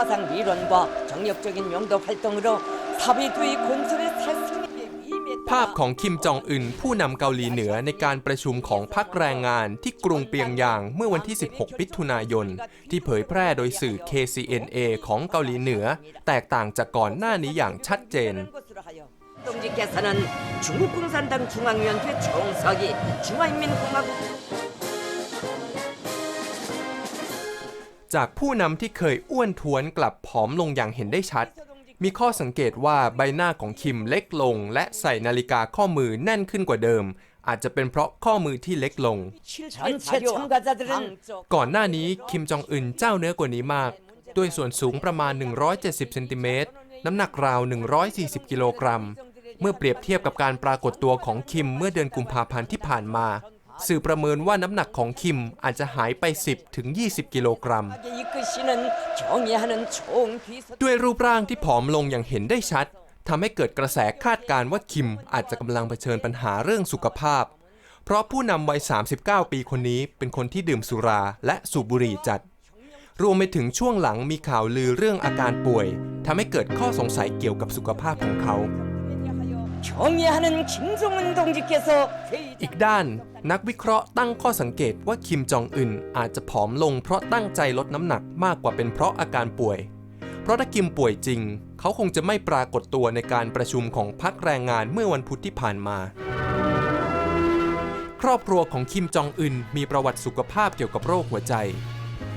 사상 이론과 정력적인 용도 활동으로 사비주의 건설의 살생에게 위임했다. ภาพของคิมจองอึนผู้นำเกาหลีเหนือในการประชุมของพรรคแรงงานที่กรุงเปียงยางเมื่อวันที่ 16 มิถุนายน ที่เผยแพร่โดยสื่อ KCNA ของเกาหลีเหนือ แตกต่างจากก่อนหน้านี้อย่างชัดเจน 것으로 하여 동지께서는 중국 공산당 중앙위원회 총서기 중화인민공화국 จากผู้นำที่เคยอ้วนท้วนกลับผอมลงอย่างเห็นได้ชัด มีข้อสังเกตว่าใบหน้าของคิมเล็กลง และใส่นาฬิกาข้อมือแน่นขึ้นกว่าเดิม อาจจะเป็นเพราะข้อมือที่เล็กลง ก่อนหน้านี้คิมจองอึนเจ้าเนื้อกว่านี้มาก ด้วยส่วนสูงประมาณ 170เซนติเมตรน้ำหนักราว 140 กิโลกรัม เมื่อเปรียบเทียบกับการปรากฏตัวของคิมเมื่อเดือนกุมภาพันธ์ที่ผ่านมา สื่อประเมินว่าน้ำหนักของคิมอาจจะหายไป 10ถึง20 กิโลกรัม ด้วยรูปร่างที่ผอมลงอย่างเห็นได้ชัดทำให้เกิดกระแสคาดการว่าคิมอาจจะกำลังเผชิญปัญหาเรื่องสุขภาพ เพราะผู้นำวัย 39 ปีคนนี้เป็นคนที่ดื่มสุราและสูบบุหรี่จัด รวมไปถึงช่วงหลังมีข่าวลือเรื่องอาการป่วยทำให้เกิดข้อสงสัยเกี่ยวกับสุขภาพของเขา 경의하는 김종은 동지께서 회의 อีกด้าน นักวิเคราะห์ตั้งข้อสังเกตว่าคิมจองอึนอาจจะผอมลงเพราะตั้งใจลดน้ำหนักมากกว่าเป็นเพราะอาการป่วย เพราะถ้าคิมป่วยจริง เขาคงจะไม่ปรากฏตัวในการประชุมของพรรคแรงงานเมื่อวันพุธที่ผ่านมา ครอบครัวของคิมจองอึนมีประวัติสุขภาพเกี่ยวกับโรคหัวใจ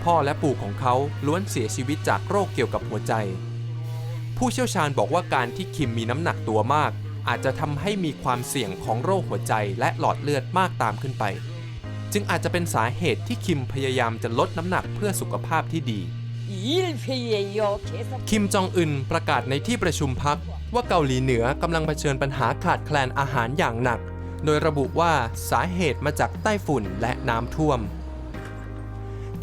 พ่อและปู่ของเขาล้วนเสียชีวิตจากโรคเกี่ยวกับหัวใจ ผู้เชี่ยวชาญบอกว่าการที่คิมมีน้ำหนักตัวมาก อาจจะทำให้มีความเสี่ยงของโรคหัวใจและหลอดเลือดมากตามขึ้นไป จึงอาจจะเป็นสาเหตุที่คิมพยายามจะลดน้ำหนักเพื่อสุขภาพที่ดี คิมจองอึนประกาศในที่ประชุมพักว่าเกาหลีเหนือกำลังเผชิญปัญหาขาดแคลนอาหารอย่างหนัก โดยระบุว่าสาเหตุมาจากไต้ฝุ่นและน้ำท่วม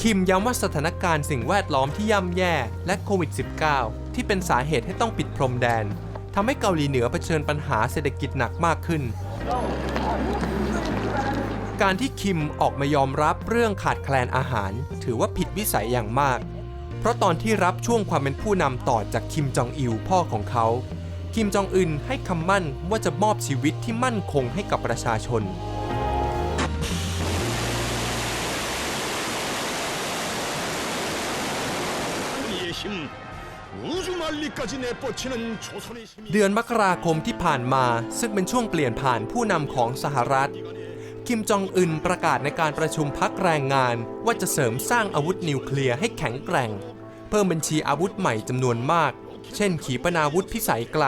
คิมย้ำว่าสถานการณ์สิ่งแวดล้อมที่ย่ำแย่และโควิด -19 ที่เป็นสาเหตุให้ต้องปิดพรมแดน ทำให้เกาหลีเหนือเผชิญปัญหาเศรษฐกิจหนักมากขึ้น การที่คิมออกมายอมรับเรื่องขาดแคลนอาหาร ถือว่าผิดวิสัยอย่างมาก เพราะตอนที่รับช่วงความเป็นผู้นำต่อจากคิมจองอิลพ่อของเขา คิมจองอึนให้คำมั่นว่าจะมอบชีวิตที่มั่นคงให้กับประชาชน우 เดือนมกราคมที่ผ่านมาซึ่งเป็นช่วงเปลี่ยนผ่านผู้นำของสหรัฐ คิมจองอึนประกาศในการประชุมพักแรงงาน ว่าจะเสริมสร้างอาวุธนิวเคลียร์ให้แข็งแกร่ง เพิ่มบัญชีอาวุธใหม่จำนวนมาก เช่น ขีปนาวุธพิสัยไกล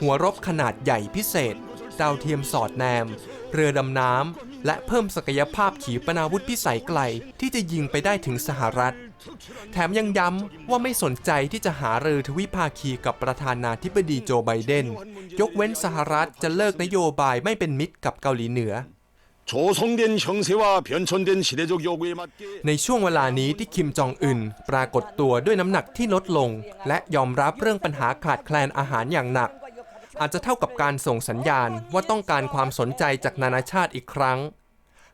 หัวรบขนาดใหญ่พิเศษ ดาวเทียมสอดแนม เรือดำน้ำ และเพิ่มศักยภาพขีปนาวุธพิสัยไกลที่จะยิงไปได้ถึงสหรัฐ แถมยังย้ำว่าไม่สนใจที่จะหารือทวิภาคีกับประธานาธิบดีโจไบเดน ยกเว้นสหรัฐจะเลิกนโยบายไม่เป็นมิตรกับเกาหลีเหนือในช่วงเวลานี้ที่คิมจองอึนปรากฏตัวด้วยน้ำหนักที่ลดลง และยอมรับเรื่องปัญหาขาดแคลนอาหารอย่างหนัก อาจจะเท่ากับการส่งสัญญาณว่าต้องการความสนใจจากนานาชาติอีกครั้ง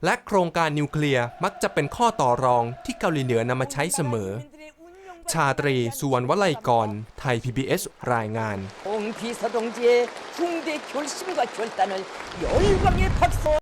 และโครงการนิวเคลียร์มักจะเป็นข้อต่อรองที่เกาหลีเหนือนำมาใช้เสมอ ชาตรี สุวรรณวลัยกร ไทย PBS รายงาน 송 비서 동지의 중대 결심과 결단을 열광의 박수